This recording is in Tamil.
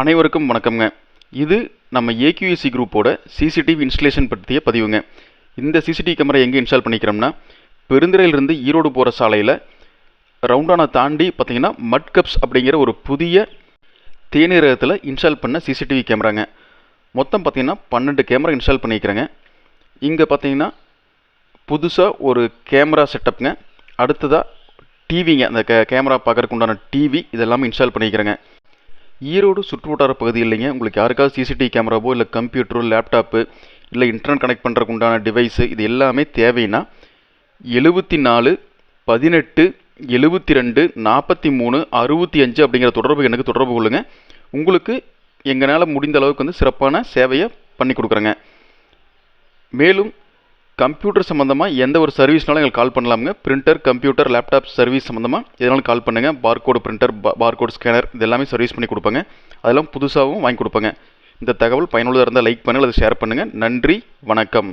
அனைவருக்கும் வணக்கம்ங்க. இது நம்ம ஏக்யூஎஸ்சி குரூப்போட சிசிடிவி இன்ஸ்டலேஷன் பற்றிய பதிவுங்க. இந்த சிசிடிவி கேமரா எங்கே இன்ஸ்டால் பண்ணிக்கிறோம்னா பெருந்துறையிலிருந்து ஈரோடு போகிற சாலையில் ரவுண்டானா தாண்டி பார்த்தீங்கன்னா மட் கப்ஸ் அப்படிங்கிற ஒரு புதிய தேநீரகத்தில் இன்ஸ்டால் பண்ண சிசிடிவி கேமராங்க மொத்தம் பார்த்திங்கன்னா பன்னெண்டு கேமரா இன்ஸ்டால் பண்ணிக்கிறேங்க. இங்கே பார்த்தீங்கன்னா புதுசாக ஒரு கேமரா செட்டப்ங்க அடுத்ததாக டிவிங்க அந்த கே கேமரா பார்க்கறதுக்கு உண்டான டிவி இதெல்லாமே இன்ஸ்டால் பண்ணிக்கிறேங்க. ஈரோடு சுற்றுவட்டார இல்லைங்க. உங்களுக்கு யாருக்காவது சிசிடிவி கேமராவோ இல்லை கம்ப்யூட்டரோ லேப்டாப்பு இல்லை இன்டர்நெட் கனெக்ட் பண்ணுறக்கு உண்டான டிவைஸு இது எல்லாமே தேவைன்னா எழுபத்தி நாலு பதினெட்டு எழுபத்தி ரெண்டு நாற்பத்தி மூணு அறுபத்தி அஞ்சு அப்படிங்கிற தொடர்பு எனக்கு தொடர்பு கொள்ளுங்கள் உங்களுக்கு எங்களால் முடிந்த அளவுக்கு வந்து சிறப்பான சேவையை பண்ணி கொடுக்குறேங்க. மேலும் கம்ப்யூட்டர் சம்மந்தமாக எந்த ஒரு சர்வீஸ்னாலும் எங்களுக்கு கால் பண்ணலாமுங்க. பிரிண்டர் கம்ப்யூட்டர் லேப்டாப் சர்வீஸ் சம்மந்தமாக எதனாலும் கால் பண்ணுங்கள் பார்கோடு பிரிண்டர் பார்கோடு ஸ்கேனர் இது எல்லாமே சர்வீஸ் பண்ணி கொடுப்பாங்க. அதெல்லாம் புதுசாகவும் வாங்கி கொடுப்பாங்க. இந்த தகவல் பயனுள்ளதாக இருந்தால் லைக் பண்ணுங்கள் அதை ஷேர் பண்ணுங்கள் நன்றி வணக்கம்.